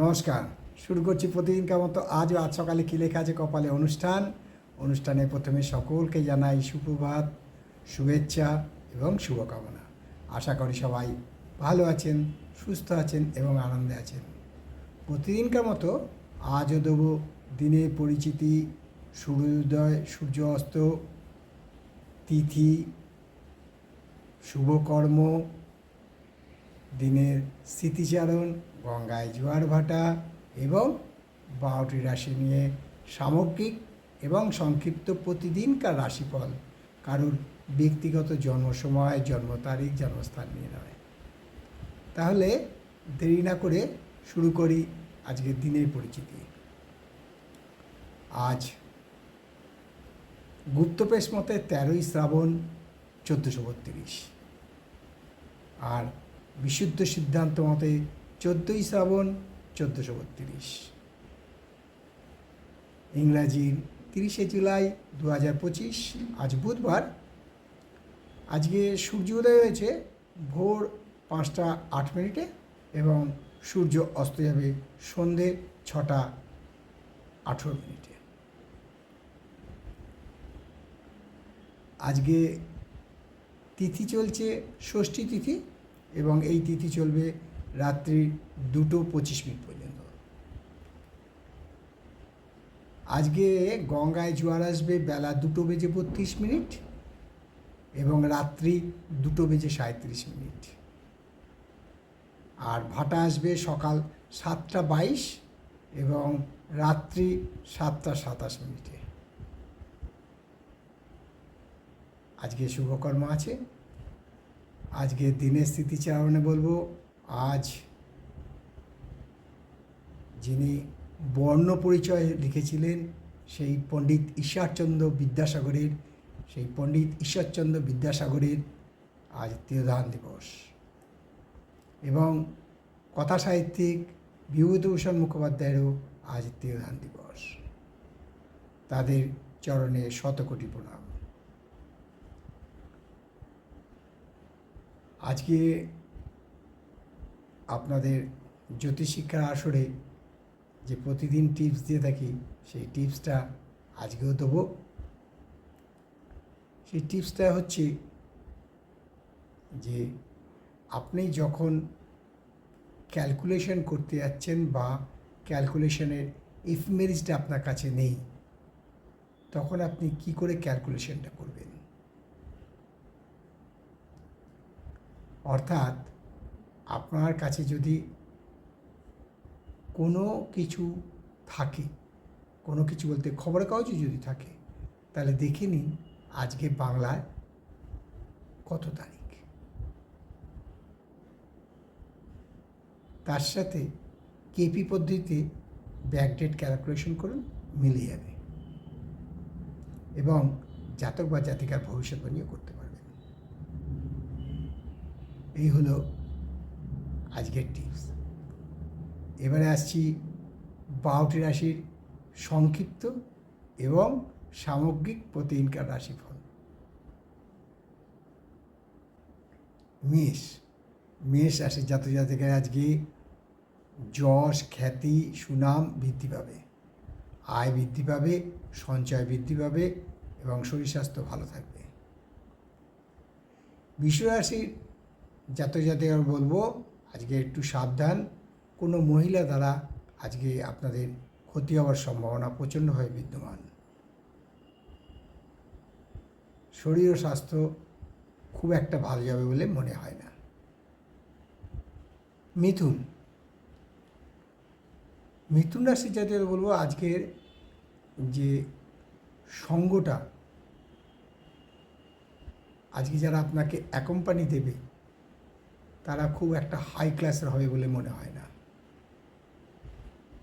নমস্কার। শুরু করছি প্রতিদিনকার মতো আজও আজ সকালে কী লেখা আছে কপালে অনুষ্ঠান? অনুষ্ঠানে প্রথমে সকলকে জানাই সুপ্রভাত, শুভেচ্ছা এবং শুভকামনা। আশা করি সবাই ভালো আছেন, সুস্থ আছেন এবং আনন্দে আছেন। প্রতিদিনকার মতো আজও দেবো দিনের পরিচিতি, সূর্যোদয়, সূর্য অস্ত, তিথি শুভকর্ম দিনের স্মৃতিচারণ গঙ্গায় জোয়ার ভাটা এবং বারোটি রাশি নিয়ে সামগ্রিক এবং সংক্ষিপ্ত প্রতিদিনকার রাশিফল কারুর ব্যক্তিগত জন্ম সময় জন্ম তারিখ জন্মস্থান নিয়ে নয়। তাহলে দেরি না করে শুরু করি আজকের দিনের পরিচিতি। আজ গুপ্তপেশ মতে তেরোই শ্রাবণ চোদ্দোশো বত্রিশ। আর বিশুদ্ধ সিদ্ধান্ত মতে চোদ্দোই শ্রাবণ চোদ্দোশো বত্রিশ। ইংরাজির তিরিশে জুলাই দু হাজার পঁচিশ, আজ বুধবার। আজকে সূর্য উদয় হয়েছে ভোর পাঁচটা আট মিনিটে এবং সূর্য অস্ত যাবে সন্ধে ছটা আঠেরো মিনিটে। আজকে তিথি চলছে ষষ্ঠী তিথি এবং এই তিথি চলবে রাত্রি দুটো পঁচিশ মিনিট পর্যন্ত। আজকে গঙ্গায় জোয়ার আসবে বেলা দুটো বেজে বত্রিশ মিনিট এবং রাত্রি দুটো বেজে সাঁত্রিশ মিনিট। আর ভাটা আসবে সকাল সাতটা বাইশ এবং রাত্রি সাতটা সাতাশ মিনিটে। আজকে শুভকর্ম আছে। আজকে দিনের স্মৃতিচারণে বলব আজ যিনি বর্ণ পরিচয় লিখেছিলেন, সেই পণ্ডিত ঈশ্বরচন্দ্র বিদ্যাসাগরের, সেই পণ্ডিত ঈশ্বরচন্দ্র বিদ্যাসাগরের আজ তিরোধান দিবস। এবং কথা সাহিত্যিক বিভূতিভূষণ মুখোপাধ্যায়েরও আজ তিরোধান দিবস। তাদের চরণে শতকোটি প্রণাম। আজকে আপনাদের জ্যোতিষশিক্ষার আসরে যে প্রতিদিন টিপস দিয়ে থাকি, সেই টিপসটা আজকেও দেবো। সেই টিপসটা হচ্ছে যে আপনি যখন ক্যালকুলেশন করতে যাচ্ছেন বা ক্যালকুলেশনের ইফমেরিজটা আপনার কাছে নেই, তখন আপনি কি করে ক্যালকুলেশনটা করবেন? অর্থাৎ আপনার কাছে যদি কোনো কিছু থাকে, কোনো কিছু বলতে খবরের কাগজে যদি থাকে, তাহলে দেখে নিন আজকে বাংলায় কত তারিখ। তার সাথে কেপি পদ্ধতিতে ব্যাকডেট ক্যালকুলেশন করুন মিলে যাবে। এবং জাতক বা জাতিকার ভবিষ্যৎবাণীও করতে পারবেন। এই হলো আজকের টিপস এবারে আসছি বারোটি রাশির সংক্ষিপ্ত এবং সামগ্রিক প্রতিদিনকার রাশিফল। মেষ। মেষ রাশির জাতক জাতিকার আজকে যশ, খ্যাতি, সুনাম বৃদ্ধি পাবে। আয় বৃদ্ধি পাবে, সঞ্চয় বৃদ্ধি পাবে এবং শরীর স্বাস্থ্য ভালো থাকবে। বিশ্বরাশির জাতক জাতিকার বলব আজকে একটু সাবধান। কোনো মহিলা দ্বারা আজকে আপনাদের ক্ষতি হওয়ার সম্ভাবনা প্রচণ্ডভাবে বিদ্যমান। শরীর ও স্বাস্থ্য খুব একটা ভালো যাবে বলে মনে হয় না। মিথুন। মিথুন রাশির জাতীয় বলব আজকের যে সঙ্গটা, আজকে যারা আপনাকে অ্যাকম্পানি দেবে তারা খুব একটা হাই ক্লাসের হবে বলে মনে হয় না।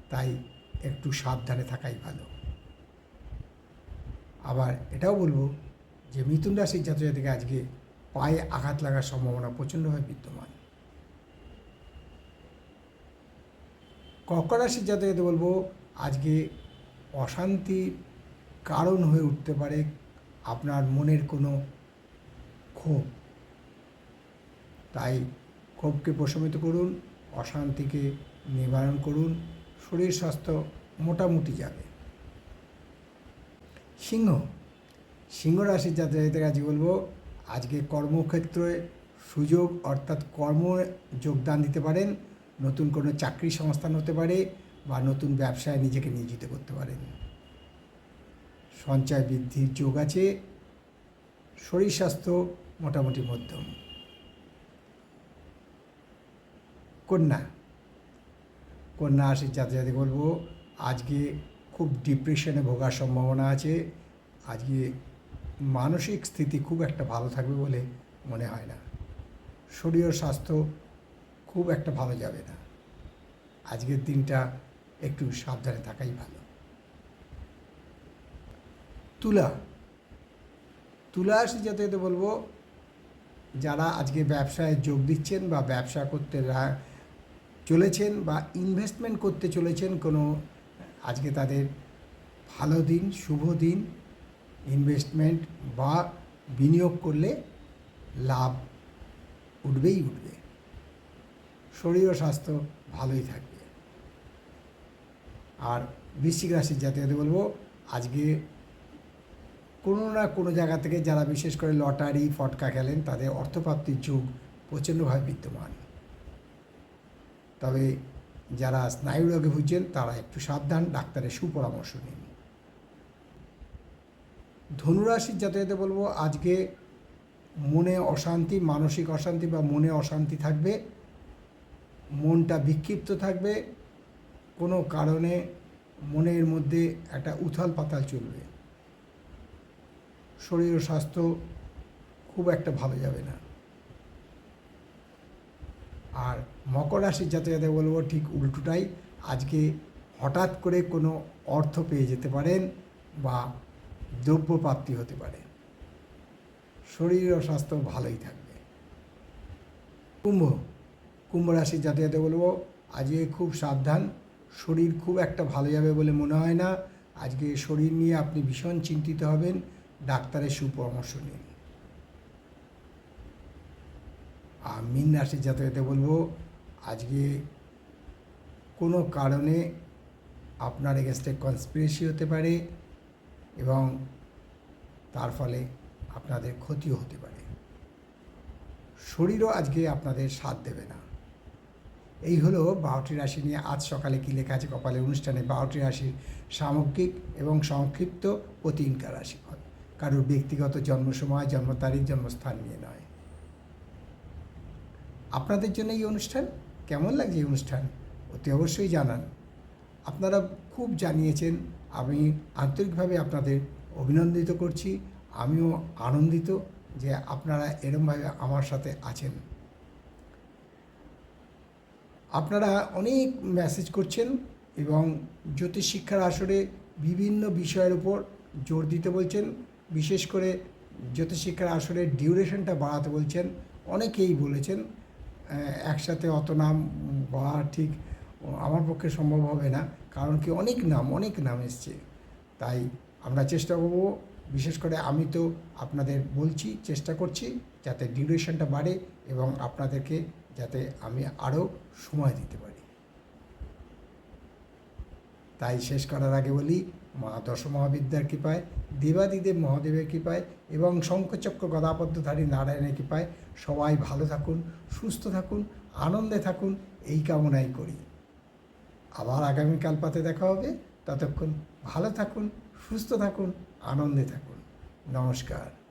তাই একটু সাবধানে থাকাই ভালো। আবার এটাও বলব যে মিথুন রাশির ছাত্রছাত্রীকে আজকে পায়ে আঘাত লাগার সম্ভাবনা প্রচণ্ডভাবে বিদ্যমান। কর্কট রাশির জাতকে বলব আজকে অশান্তির কারণ হয়ে উঠতে পারে আপনার মনের কোনো ক্ষোভ। তাই ক্ষোভকে প্রশমিত করুন, অশান্তিকে নিবারণ করুন, শরীর স্বাস্থ্য মোটামুটি যাবে। সিংহ সিংহ রাশির জাতকদের কাছে বলব, আজকে কর্মক্ষেত্রে সুযোগ অর্থাৎ কর্ম যোগদান দিতে পারেন, নতুন কোনো চাকরি সংস্থান হতে পারে বা নতুন ব্যবসায় নিজেকে নিয়োজিত করতে পারেন। সঞ্চয় বৃদ্ধির যোগ আছে, শরীর স্বাস্থ্য মোটামুটি মধ্যম। কন্যা। কন্যা রাশির যাতে যাতে বলব, আজকে খুব ডিপ্রেশনে ভোগার সম্ভাবনা আছে। আজকে মানসিক স্থিতি খুব একটা ভালো থাকবে বলে মনে হয় না। শরীর স্বাস্থ্য খুব একটা ভালো যাবে না। আজকের দিনটা একটু সাবধানে থাকাই ভালো। তুলা। তুলা রাশি যাতে বলব, যারা আজকে ব্যবসায় যোগ দিচ্ছেন বা ব্যবসা করতে চলেছেন বা ইনভেস্টমেন্ট করতে চলেছেন কোনো, আজকে তাদের ভালো দিন, শুভ দিন ইনভেস্টমেন্ট বা বিনিয়োগ করলে লাভ উঠবেই উঠবে। শরীর ও স্বাস্থ্য ভালোই থাকবে। আর বৃশ্চিক রাশির জাতীয়তে বলব, আজকে কোনো না কোনো জায়গা থেকে যারা বিশেষ করে লটারি, ফটকা খেলেন, তাদের অর্থপ্রাপ্তির যুগ প্রচণ্ডভাবে বিদ্যমান। তবে যারা স্নায়ু রোগে ভুগছেন, তারা একটু সাবধান, ডাক্তারের সুপরামর্শ নিন। ধনুরাশির জাতকদের বলব, আজকে মনে অশান্তি, মানসিক অশান্তি বা মনে অশান্তি থাকবে, মনটা বিক্ষিপ্ত থাকবে, কোনো কারণে মনের মধ্যে একটা উথাল পাতাল চলবে। শরীর ও স্বাস্থ্য খুব একটা ভালো যাবে না। আর মকর রাশির যাতে বলব ঠিক উল্টোটাই। আজকে হঠাৎ করে কোনো অর্থ পেয়ে যেতে পারেন বা দ্রব্য প্রাপ্তি হতে পারে। শরীর ও স্বাস্থ্য ভালোই থাকবে। কুম্ভ কুম্ভ রাশির যাতে বলব আজকে খুব সাবধান। শরীর খুব একটা ভালো যাবে বলে মনে হয় না। আজকে শরীর নিয়ে আপনি ভীষণ চিন্তিত হবেন। ডাক্তারের সুপরামর্শ নিন আর মিন রাশির জাতকতে বলব, আজকে কোনো কারণে আপনার এগেনস্টে কনস্পিরেসি হতে পারে এবং তার ফলে আপনাদের ক্ষতিও হতে পারে। শরীরও আজকে আপনাদের সাথ দেবে না। এই হলো বারোটি রাশি নিয়ে আজ সকালে কী লেখা আছে কপালে অনুষ্ঠানে? বারোটি রাশির সামগ্রিক এবং সংক্ষিপ্ত প্রতিহিনকার রাশিফল। কারোর ব্যক্তিগত জন্ম সময় জন্ম তারিখ জন্মস্থান নিয়ে নয়। আপনাদের জন্য এই অনুষ্ঠান? কেমন লাগছে এই অনুষ্ঠান? অতি অবশ্যই জানান। আপনারা খুব জানিয়েছেন, আমি আন্তরিকভাবে আপনাদের অভিনন্দিত করছি। আমিও আনন্দিত যে আপনারা এরমভাবে আমার সাথে আছেন। আপনারা অনেক মেসেজ করছেন এবং জ্যোতিষ শিক্ষার আসরে বিভিন্ন বিষয়ের উপর জোর দিতে বলছেন। বিশেষ করে জ্যোতিষ শিক্ষার আসরের ডিউরেশনটা বাড়াতে বলছেন। অনেকেই বলেছেন একসাথে অত নাম বলা ঠিক আমার পক্ষে সম্ভব হবে না, কারণ কি অনেক নাম অনেক নাম এসছে। তাই আমরা চেষ্টা করব, বিশেষ করে আমি তো আপনাদের বলছি, চেষ্টা করছি যাতে ডিউরেশনটা বাড়ে এবং আপনাদেরকে যাতে আমি আরও সময় দিতে পারি। তাই শেষ করার আগে বলি মা দশ মহাবিদ্যার কৃপায়, দেবাদিদেব মহাদেবের কৃপায় এবং শঙ্খচক্র গদাপদ্মধারী নারায়ণের কৃপায় সবাই ভালো থাকুন, সুস্থ থাকুন, আনন্দে থাকুন, এই কামনাই করি। আবার আগামীকাল পাতে দেখা হবে। ততক্ষণ ভালো থাকুন, সুস্থ থাকুন, আনন্দে থাকুন। নমস্কার।